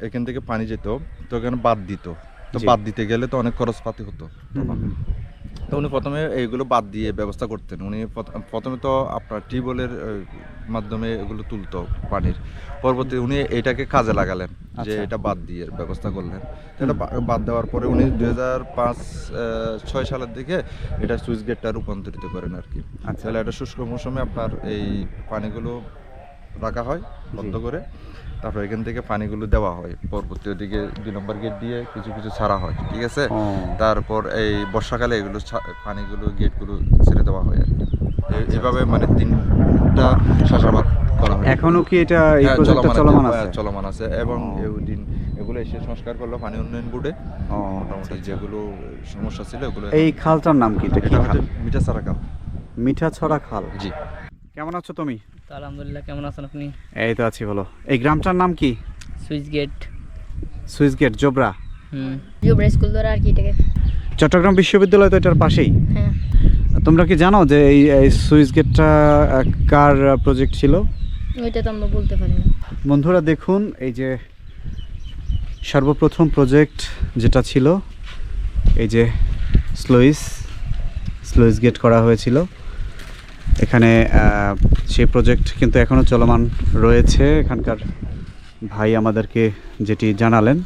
এখান থেকে পানি যেত তো এখানে বাদ দিত। তো বাদ দিতে গেলে তো অনেক খরচপাতি হতো তো উনি প্রথমে এইগুলো বাদ দিয়ে ব্যবস্থা করতেন। উনি প্রথ- প্রথমে তো আপনার টিউবওয়েলের মাধ্যমে এগুলো তুলতো পানির। পরবর্তী উনি এটাকে কাজে লাগালেন যে আচ্ছা। এটা বাদ দিয়ে ব্যবস্থা করলেন। এটা বাদ দেওয়ার পরে উনি দুই হাজার পাঁচ ছয় সালের দিকে এটা সুইচ গেটটা রূপান্তরিত করেন আর কি। আচ্ছা। তাহলে এটা শুষ্ক মৌসুমে আপনার এই পানিগুলো রাখা হয় বন্ধ করে। তারপর এখান থেকে পানিগুলো দেওয়া হয়। পরবর্তী ওদিকে দুই নম্বর গেট দিয়ে কিছু কিছু ছাড়া হয় ঠিক আছে? তারপর এই বর্ষাকালে এগুলো পানিগুলো গেটগুলো ছেড়ে দেওয়া হয় এভাবে মানে তিনটা চাষাবাদ করা হয়। এখনও কি এটা এই হ্যাঁ, প্রজেক্টটা চলমান চলমান আছে, হ্যাঁ, চলমান আছে। এবং। দিন এগুলো এসে সংস্কার করল পানি উন্নয়ন বোর্ডে। মোটামুটি যেগুলো সমস্যা ছিল এগুলো এই খালটার নাম কি? এটা কি খাল? হচ্ছে মিঠা সারাকাল মিঠা ছড়া খাল? জি। কেমন আছো তুমি? তো আলহামদুলিল্লাহ কেমন আছেন আপনি? এই তো আছি বলো এই গ্রামটার নাম কি? Switch gate. Switch gate Jobra. হুম। জুবরা স্কুল ধরে আর কি এটাকে। চট্টগ্রাম বিশ্ববিদ্যালয় তো এটার পাশেই। হ্যাঁ। তোমরা কি জানো যে এই এই সুইচ গেটটা কার প্রজেক্ট ছিল? ওইটা তো আমরা বলতে পারি না। বন্ধুরা দেখুন এই যে সর্বপ্রথম প্রজেক্ট যেটা ছিল এই যে স্লুইস স্লুইস গেট করা হয়েছিল। এখানে সেই প্রজেক্ট কিন্তু এখনও চলমান রয়েছে। এখানকার ভাই আমাদেরকে যেটি জানালেন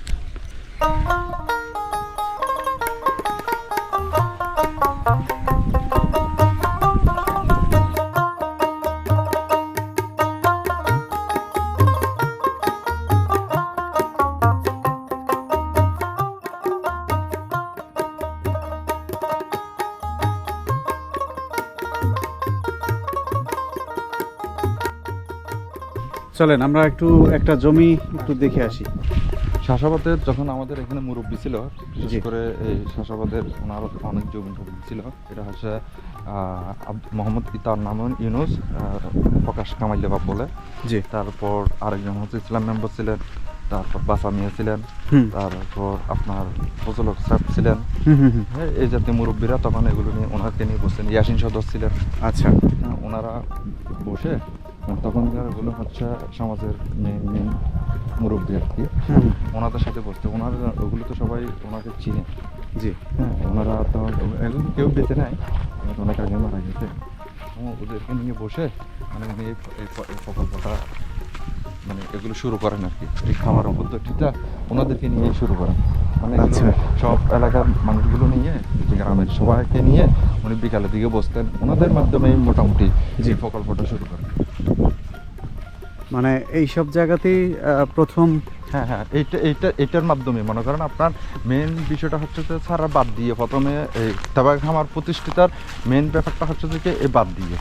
চলেন আমরা একটু একটা জমি একটু দেখে আসি। শাসাবাদের যখন আমাদের এখানে মুরব্বী ছিল বিশেষ করে এই শাসাবাদের ওনার অনেক জমি টমি ছিল। এটা হচ্ছে মোহাম্মদ ইতার নামন ইউনুস প্রকাশ কামাইলে বাপ বলে। জি। তারপর আরেকজন হচ্ছে ইসলাম মেম্বার ছিলেন তারপর বাসা মিয়া ছিলেন তারপর আপনার ফজলক সাহেব ছিলেন। হ্যাঁ, এই জাতীয় মুরব্বীরা তখন এগুলো নিয়ে ওনাকে নিয়ে বসছেন ইয়াসিন সদস্য ছিলেন। আচ্ছা। ওনারা বসে তখনকার এগুলো হচ্ছে সমাজের মেন মেন মুরব্বী আর কি। ওনাদের সাথে বসতে ওনারা ওগুলো তো সবাই ওনাকে চিনে। জি। হ্যাঁ ওনারা তো এখন কেউ বেঁচে নাই অনেক আগে মারা গেছে। ওদেরকে নিয়ে বসে মানে উনি এই প্রকল্পটা মানে এগুলো শুরু করেন আর কি। এই খামার পদ্ধতিটা ওনাদেরকে নিয়ে শুরু করেন। মানে আচ্ছা। সব এলাকার মানুষগুলো নিয়ে গ্রামের সবাইকে নিয়ে উনি বিকালের দিকে বসতেন। ওনাদের মাধ্যমে মোটামুটি যে প্রকল্পটা শুরু করেন। মানে এই সব জায়গাতেই প্রথম হ্যাঁ হ্যাঁ এইটা এইটা এটার মাধ্যমে। মনে করেন আপনার মেন বিষয়টা হচ্ছে যে ছাড়া বাদ দিয়ে প্রথমে এই তাবাক খামার প্রতিষ্ঠিতার মেন ব্যাপারটা হচ্ছে যে এই বাদ দিয়ে।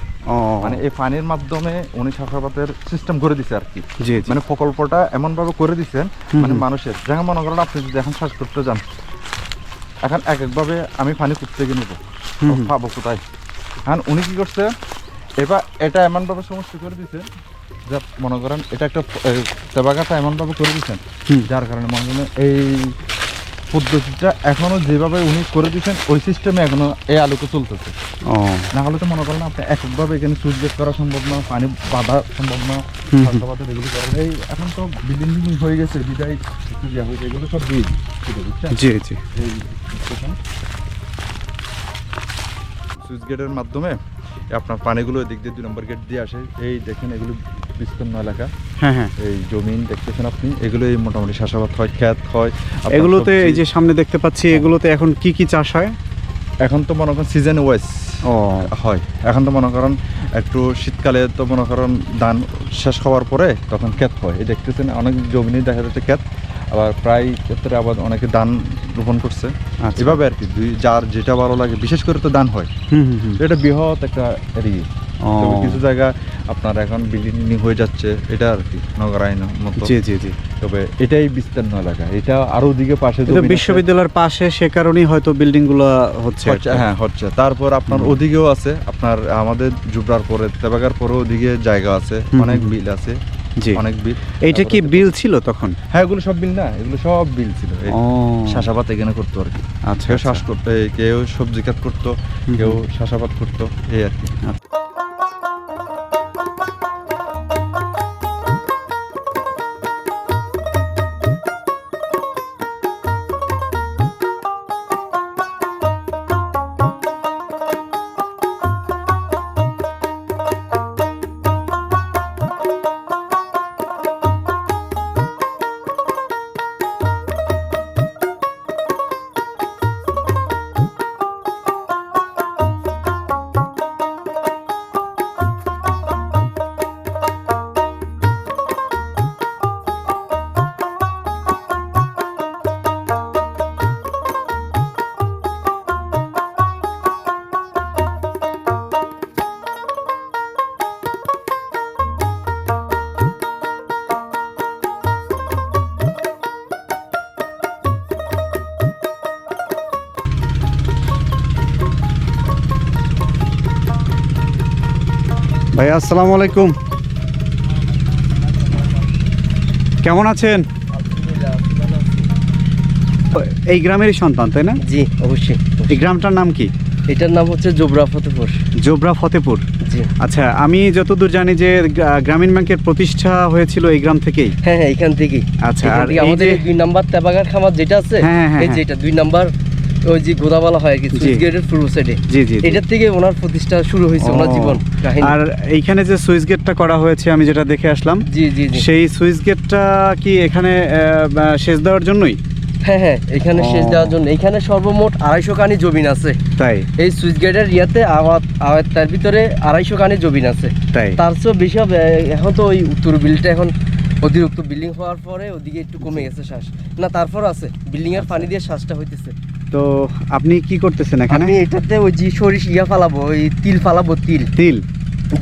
মানে এই পানির মাধ্যমে উনি চাষাবাদের সিস্টেম করে দিছে আর কি। মানে প্রকল্পটা এমনভাবে করে হুম, মানে মানুষের। যেমন মনে করেন আপনি যদি এখন শ্বাস করতে যান এখন এক একভাবে আমি পানি করতে গিয়ে নেব। পাবো কোথায়? এখন উনি কি করছে এবার এটা এমনভাবে সমস্যা করে দিছে যে মনে করেন এটা একটা তেবাগাটা এমনভাবে করে দিচ্ছেন যার কারণে মনে করেন এই পদ্ধতিটা এখনও যেভাবে উনি করে দিচ্ছেন ওই সিস্টেমে এখনও এই আলোকে চলতেছে। না হলে তো মনে করেন আপনি এককভাবে এখানে সুইচ করা সম্ভব না পানি বাঁধা সম্ভব না হুম। এগুলো করা এই এখন তো বিল্ডিং বিল্ডিং হয়ে গেছে বিদায় এগুলো সব বুঝছেন? জি জি। সুইচ গেটের মাধ্যমে আপনার পানিগুলো এদিক দিয়ে দুই নম্বর গেট দিয়ে আসে। এই দেখেন এগুলো বিস্তীর্ণ এলাকা। হ্যাঁ হ্যাঁ। এই জমিন দেখতেছেন আপনি? এগুলো এই মোটামুটি চাষাবাদ হয় ক্ষেত হয়। এগুলোতে এই যে সামনে দেখতে পাচ্ছি এগুলোতে এখন কি কি চাষ হয়? এখন তো মনে করেন সিজন ওয়াইজ ও। হয়। এখন তো মনে করেন একটু শীতকালে তো মনে করেন ধান শেষ হওয়ার পরে তখন ক্ষেত হয়। এই দেখতেছেন অনেক জমিনে দেখা যাচ্ছে ক্ষেত। আবার প্রায় ক্ষেত্রে আবার অনেকে ধান রোপণ করছে। আচ্ছা। এভাবে আর কি যার যেটা ভালো লাগে বিশেষ করে তো ধান হয়। এটা বৃহৎ একটা এরিয়া কিছু জায়গা আপনার এখন বিল্ডিং হয়ে যাচ্ছে এটা আর কি নগরায়ন মতো। জি জি জি। তবে এটাই বিস্তীর্ণ এলাকা এটা আরও দিকে পাশে। বিশ্ববিদ্যালয়ের পাশে সে কারণেই হয়তো বিল্ডিংগুলো হচ্ছে হ্যাঁ হচ্ছে। তারপর আপনার ওদিকেও আছে আপনার আমাদের জুবরার পরে তেবাগার পরে ওদিকে জায়গা আছে অনেক। বিল আছে। জি। অনেক বিল। এইটা কি বিল ছিল তখন? হ্যাঁ এগুলো সব বিল না এগুলো সব বিল ছিল। শাসাবাত এখানে করতো আর কি। আচ্ছা কেউ আচ্ছা। শ্বাস করতো এই কেউ সবজি কাট করতো কেউ শাসাবাত করতো এই আর কি। ভাই আসসালামু আলাইকুম। কেমন আছেন? এই গ্রামেরই সন্তান তাই না? জি অবশ্যই। এই গ্রামটার নাম কি? এটার নাম হচ্ছে জোবরা ফতেপুর। জোবরা ফতেপুর। জি। আচ্ছা আমি যতদূর জানি যে গ্রামীণ ব্যাংকের প্রতিষ্ঠা হয়েছিল এই গ্রাম থেকেই। হ্যাঁ হ্যাঁ এখান থেকেই। আচ্ছা, আর আমাদের দুই নাম্বার তেবাগার খামার যেটা আছে হ্যাঁ, হ্যাঁ, এই যে হ্যাঁ। দুই নাম্বার ওই যে গোদাবালা হয় কি সুইচ গেটের পূর্ব সাইডে জি জি। এটার থেকে ওনার প্রতিষ্ঠা শুরু হয়েছে ওনার জীবন আর এইখানে যে সুইচ গেটটা করা হয়েছে আমি যেটা দেখে আসলাম জি জি সেই সুইচ গেটটা কি এখানে সেচ দেওয়ার জন্যই? হ্যাঁ হ্যাঁ এখানে। সেচ দেওয়ার জন্য। এখানে সর্বমোট আড়াইশো কানি জমিন আছে। তাই? এই সুইচ গেটের ইয়াতে তার ভিতরে আড়াইশো কানি জমিন আছে। তাই? তার চেয়েও বেশি এখন তো ওই উত্তর বিলটা এখন অতিরিক্ত বিল্ডিং হওয়ার পরে ওদিকে একটু কমে গেছে শ্বাস। না তারপর আছে বিল্ডিং এর পানি দিয়ে শ্বাসটা হইতেছে। তো আপনি কি করতেছেন এখানে? আমি এটাতে ওই যে সরিষ ইয়া ফালাবো ওই তিল ফালাবো তিল। তিল?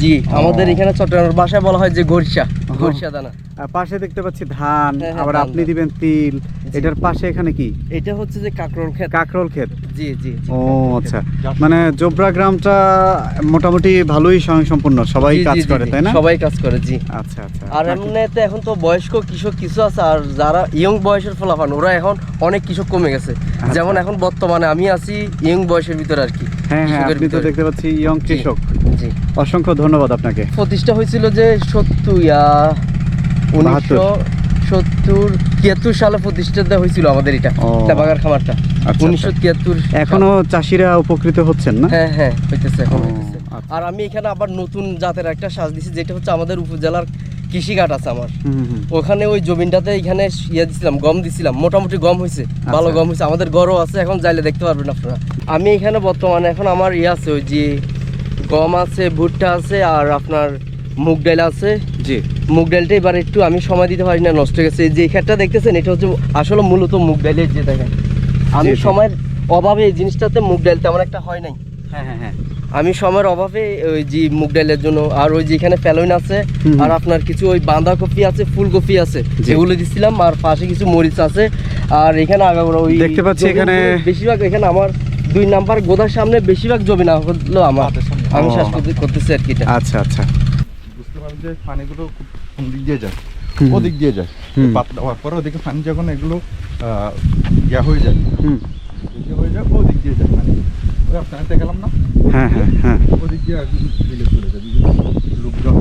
জি আমাদের এখানে চট্টগ্রামের ভাষায় বলা হয় যে গরিষা। গরিষা দানা। পাশে দেখতে পাচ্ছি ধান হ্যাঁ, হ্যাঁ, আবার আপনি দিবেন তিল। এটার পাশে এখানে কি? এটা হচ্ছে যে কাকরোল ক্ষেত। কাকরোল ক্ষেত। জি জি। ও আচ্ছা। মানে জোবরা গ্রামটা মোটামুটি ভালোই স্বয়ংসম্পূর্ণ সবাই কাজ করে তাই না? সবাই কাজ করে জি। আচ্ছা আচ্ছা। আর এমনিতে এখন তো বয়স্ক কৃষক কিছু আছে আর যারা ইয়ং বয়সের ফলাফল ওরা এখন অনেক কৃষক কমে গেছে। যেমন এখন বর্তমানে আমি আছি ইয়ং বয়সের ভিতরে আর কি হ্যাঁ হ্যাঁ আপনি তো ভিতরে। দেখতে পাচ্ছি ইয়ং কৃষক। জি। অসংখ্য ধন্যবাদ আপনাকে। প্রতিষ্ঠা হয়েছিল যে সত্তর ইয়া উনিশশো সত্তর তিয়াত্তর সালে প্রতিষ্ঠা হয়েছিল আমাদের এটা। চাপাগার খামারটা আচ্ছা। উনিশশো তিয়াত্তর এখনও চাষিরা উপকৃত হচ্ছেন না হ্যাঁ হ্যাঁ হইতেছে এখন আচ্ছা। আর আমি এখানে আবার নতুন জাতের একটা সাজ দিছি যেটা হচ্ছে আমাদের উপজেলার কৃষিঘাট আছে আমার। ওখানে ওই জমিনটাতে এখানে ইয়ে দিছিলাম গম দিছিলাম মোটামুটি গম হয়েছে ভালো আচ্ছা। গম হয়েছে আমাদের গরও আছে এখন যাইলে দেখতে পারবেন আপনারা আমি এখানে বর্তমানে এখন আমার ইয়ে আছে ওই যে গম আছে ভুট্টা আছে আর আপনার মুগ ডাল আছে জি মুগ ডালটা এবার একটু আমি সময় দিতে পারি না নষ্ট হয়ে গেছে। যে ক্ষেতটা দেখতেছেন এটা হচ্ছে আসলে মূলত মুগ ডালের যে দেখেন। আমি। সময়ের অভাবে এই জিনিসটাতে মুগ ডাল তেমন একটা হয় নাই। হ্যাঁ হ্যাঁ হ্যাঁ। আমি সময়ের অভাবে ওই যে মুগ ডালের জন্য আর ওই যে এখানে প্যালোইন আছে আর আপনার কিছু ওই বাঁধাকপি আছে ফুলকপি আছে যেগুলো দিছিলাম আর পাশে কিছু মরিচ আছে। আর এখানে আগাগোড়া ওই দেখতে পাচ্ছি এখানে- বেশিরভাগ এখানে আমার দুই নাম্বার গোদার সামনে বেশিরভাগ জমি না হলো আমার। আমি। শ্বাস করতেছি আর কি আচ্ছা আচ্ছা। যে পানিগুলো কোন- দিক দিয়ে যায়। ওদিক দিয়ে যায়। পাত দেওয়ার পরে ওদিকে পানি যখন এগুলো ইয়া হয়ে যায় হয়ে যায় ওদিক দিয়ে যায় পানি। আপনার দেখালাম না? হ্যাঁ হ্যাঁ হ্যাঁ। ওদিক দিয়ে চলে যায় লোকজন